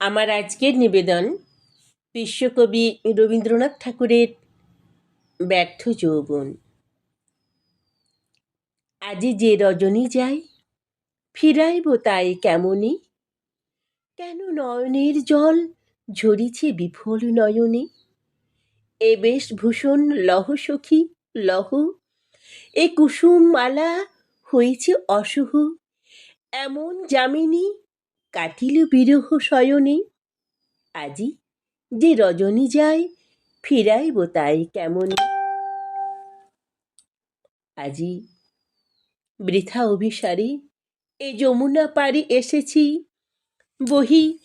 আমার আজকের নিবেদন বিশ্বকবি রবীন্দ্রনাথ ঠাকুরের ব্যর্থ যৌবন। আজি যে রজনী যায়, ফিরাইব তাই কেমনে? কেন নয়নের জল ঝরিছে বিফল নয়নে? এ বেশ ভূষণ লহ সখী, লহ। এ কুসুম মালা হয়েছে অশুভ এমন যামিনী কাটিল বিরহ শয়নে। আজি যে রজনী যায়, ফিরাইব তাই কেমন? আজি বৃথা অভিসারে, এ যমুনা পারি এসেছি। বহি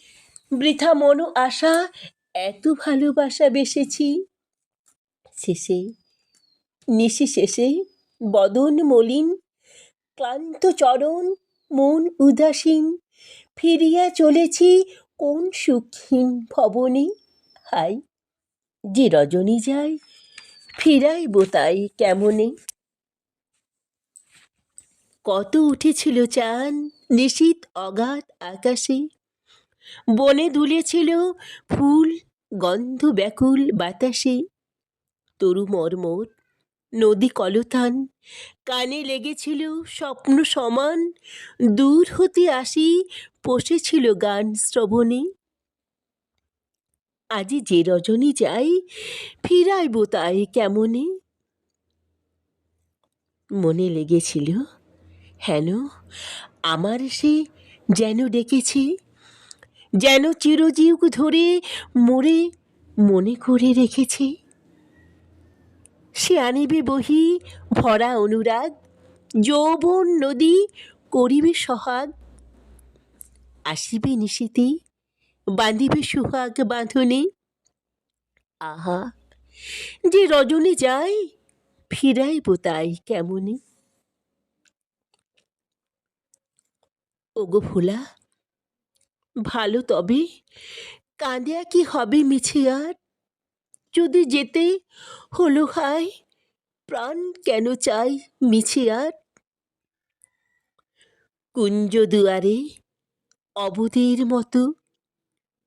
বৃথা মন আশা, এত ভালোবাসা বেসেছি। শেষে, নিশি শেষে, বদন মলিন, ক্লান্ত চরণ, মন উদাসীন। ফিরিয়া চলেছি কোন সুখহীন ভবনে? হাই, যে রজনী যায়, ফিরাইব তাই কেমনে? কত উঠেছিল চান নিশীত অগাধ আকাশে। বনে দুলেছিল ফুল, গন্ধ ব্যাকুল বাতাসে। তরু মর্মর নদী কলতান, কানে লেগেছিল স্বপ্ন সমান, দূর হতে আসি বসেছিল গান শ্রবণে। আজি যে রজনী যাই, ফিরাইব তাই কেমনে? মনে লেগেছিল, হেন আমার সে যেন ডেকেছে, যেন চিরজীব ধরে মোরে মনে করে রেখেছে। সে আনিবে বহি ভরা অনুরাগ, যৌবন নদী করিবে সহাগ। আসিবে নিশীতে বাঁধিবে সুহাগ বাঁধনে। আহা, যে রজনী যায়, ফিরাইব তাই কেমনে? ওগো ভোলা, ভালো তবে কাঁদিয়া কি হবে মিছে আর? যদি যেতে হলো, হায়, প্রাণ কেন চাই মিছে আর? কুঞ্জ দুয়ারে অবধের মতো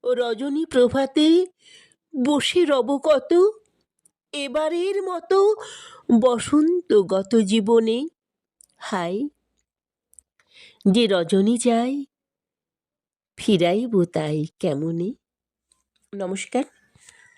রজনী প্রভাতে বসে রব কত? এবারের মতো বসন্ত গত জীবনে, হায়, যে রজনী যায় ফিরাইব তাই কেমনে? নমস্কার।